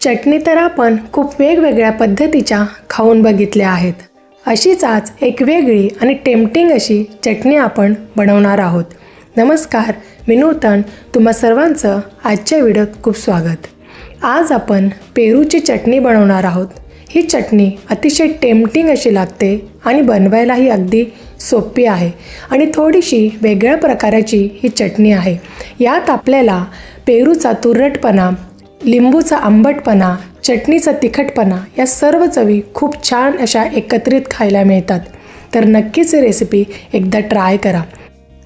चटणी तर आपण खूप वेगवेगळ्या पद्धतीच्या खाऊन बघितल्या आहेत. अशीच आज एक वेगळी आणि टेम्पटिंग अशी चटणी आपण बनवणार आहोत. नमस्कार मी नूतन. तुम्हा सर्वांचं आजच्या व्हिडिओत खूप स्वागत. आज आपण पेरूची चटणी बनवणार आहोत. ही चटणी अतिशय टेम्पटिंग अशी लागते आणि बनवायलाही अगदी सोपी आहे आणि थोडीशी वेगळ्या प्रकाराची ही चटणी आहे. यात आपल्याला पेरूचा तुरटपणा लिंबूचा आंबटपणा चटणीचा तिखटपणा या सर्व चवी खूप छान अशा एकत्रित खायला मिळतात. तर नक्कीच रेसिपी एकदा ट्राय करा.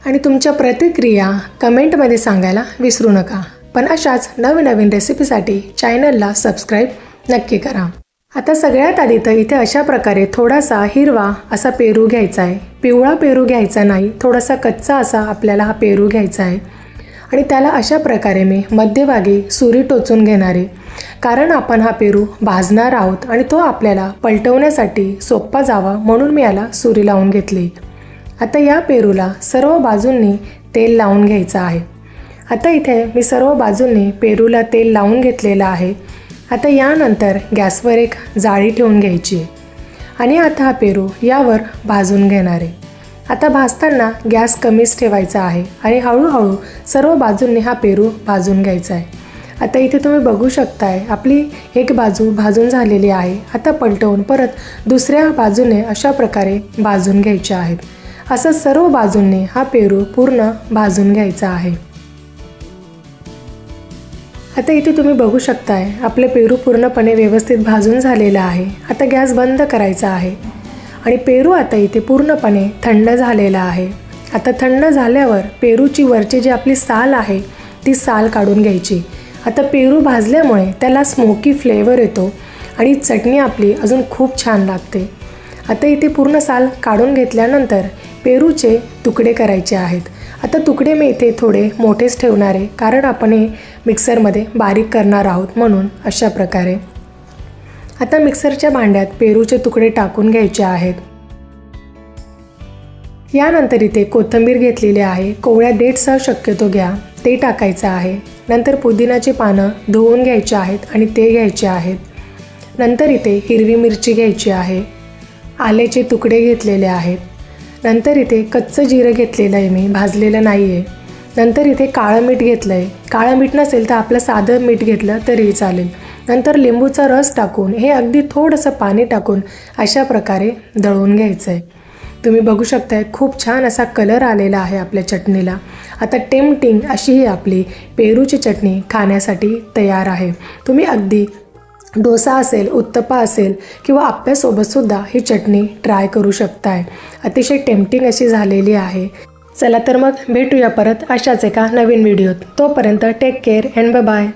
आणि तुमच्या प्रतिक्रिया कमेंटमध्ये सांगायला विसरू नका. पण अशाच नवनवीन रेसिपीसाठी चॅनलला सबस्क्राईब नक्की करा. आता सगळ्यात आधी तर इथे अशा प्रकारे थोडासा हिरवा असा पेरू घ्यायचा आहे. पिवळा पेरू घ्यायचा नाही थोडासा कच्चा असा आपल्याला हा पेरू घ्यायचा आहे. आणि त्याला अशा प्रकारे मी मध्यभागी सुरी टोचून घेणार. आहे कारण आपण हा पेरू भाजणार आहोत आणि तो आपल्याला पलटवण्यासाठी सोपा जावा म्हणून मी याला सुरी लावून घेतली. आता या पेरूला सर्व बाजूंनी तेल लावून घ्यायचं आहे. आता इथे मी सर्व बाजूंनी पेरूला तेल लावून घेतलेलं आहे. आता यानंतर गॅसवर एक जाळी ठेवून घ्यायची. आहे आणि आता हा पेरू यावर भाजून घेणार. आहे आता भाजताना गॅस कमीच ठेवायचा आहे आणि हळूहळू सर्व बाजूंनी हा पेरू भाजून घ्यायचा आहे. आता इथे तुम्ही बघू शकताय आपली एक बाजू भाजून झालेली आहे. आता पलटवून परत दुसऱ्या बाजूने अशा प्रकारे भाजून घ्यायचे आहेत. असं सर्व बाजूंनी हा पेरू पूर्ण भाजून घ्यायचा आहे. आता इथे तुम्ही बघू शकताय आपले पेरू पूर्णपणे व्यवस्थित भाजून झालेलं आहे. आता गॅस बंद करायचा आहे. आणि पेरू आता इथे पूर्णपणे थंड झालेला आहे. आता थंड झाल्यावर पेरूची वरची जी आपली साल आहे ती साल काढून घ्यायची. आता पेरू भाजल्यामुळे त्याला स्मोकी फ्लेवर येतो आणि चटणी आपली अजून खूप छान लागते. आता इथे पूर्ण साल काढून घेतल्यानंतर पेरूचे तुकडे करायचे आहेत. आता तुकडे मी इथे थोडे मोठेच ठेवणार आहे कारण आपण हे मिक्सरमध्ये बारीक करणार आहोत म्हणून अशा प्रकारे. आता मिक्सरच्या भांड्यात पेरूचे तुकडे टाकून घ्यायचे आहेत. यानंतर इथे कोथिंबीर घेतलेली आहे. कोवळ्या डेटसह शक्यतो घ्या. ते टाकायचं आहे. नंतर पुदिनाची पानं धुवून घ्यायची आहेत आणि ते घ्यायचे आहेत. नंतर इथे हिरवी मिरची घ्यायची आहे. आल्याचे तुकडे घेतलेले आहेत. नंतर इथे कच्चं जिरं घेतलेलं आहे मी. भाजलेलं नाही आहे नंतर इथे काळं मीठ घेतलं आहे काळं मीठ नसेल तर आपलं साधं मीठ घेतलं तरीही चालेल. नंतर लिंबूचा रस टाकून हे अगदी थोडंसं पाणी टाकून अशा प्रकारे दळून घ्यायचं आहे तुम्ही बघू शकताय खूप छान असा कलर आलेला आहे आपल्या चटणीला. आता टेमटिंग अशी ही आपली पेरूची चटणी खाण्यासाठी तयार आहे. तुम्ही अगदी डोसा असेल उत्तप्पा असेल किंवा आप्यासोबतसुद्धा ही चटणी ट्राय करू शकताय. अतिशय टेम्पटिंग अशी झालेली आहे. चला तर मग भेटूया परत अशाच एका नवीन व्हिडिओत. तोपर्यंत टेक केअर अँड बाय